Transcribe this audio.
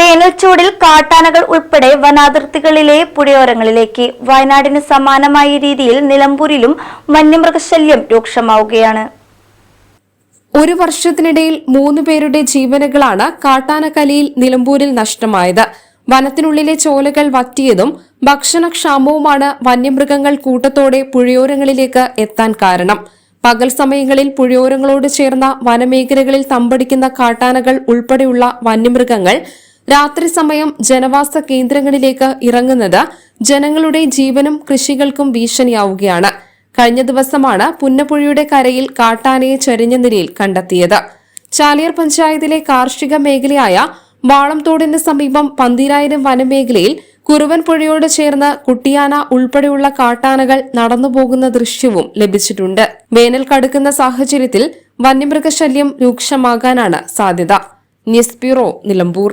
വേനൽച്ചൂടിൽ കാട്ടാനകൾ ഉൾപ്പെടെ വനാതിർത്തികളിലെ പുഴയോരങ്ങളിലേക്ക്. വയനാടിന് സമാനമായ രീതിയിൽ നിലമ്പൂരിലും വന്യമൃഗശല്യം രൂക്ഷമാവുകയാണ്. ഒരു വർഷത്തിനിടയിൽ മൂന്ന് പേരുടെ ജീവനുകളാണ് കാട്ടാനക്കലിയിൽ നിലമ്പൂരിൽ നഷ്ടമായത്. വനത്തിനുള്ളിലെ ചോലകൾ വറ്റിയതും ഭക്ഷണക്ഷാമവുമാണ് വന്യമൃഗങ്ങൾ കൂട്ടത്തോടെ പുഴയോരങ്ങളിലേക്ക് എത്താൻ കാരണം. പകൽ സമയങ്ങളിൽ പുഴയോരങ്ങളോട് ചേർന്ന വനമേഖലകളിൽ തമ്പടിക്കുന്ന കാട്ടാനകൾ ഉൾപ്പെടെയുള്ള വന്യമൃഗങ്ങൾ രാത്രി സമയം ജനവാസ കേന്ദ്രങ്ങളിലേക്ക് ഇറങ്ങുന്നത് ജനങ്ങളുടെ ജീവനും കൃഷികൾക്കും ഭീഷണിയാവുകയാണ്. കഴിഞ്ഞ ദിവസമാണ് പുന്നപ്പുഴയുടെ കരയിൽ കാട്ടാനയെ ചരിഞ്ഞ നിലയിൽ കണ്ടെത്തിയത്. ചാലിയർ പഞ്ചായത്തിലെ കാർഷിക മേഖലയായ വാളംതോടിന് സമീപം പന്തിരായിരം വനമേഖലയിൽ കുറുവൻ പുഴയോട് ചേർന്ന് കുട്ടിയാന ഉൾപ്പെടെയുള്ള കാട്ടാനകൾ നടന്നുപോകുന്ന ദൃശ്യവും ലഭിച്ചിട്ടുണ്ട്. വേനൽ കടുക്കുന്ന സാഹചര്യത്തിൽ വന്യമൃഗശല്യം രൂക്ഷമാകാനാണ് സാധ്യത. News bureau Nilambur.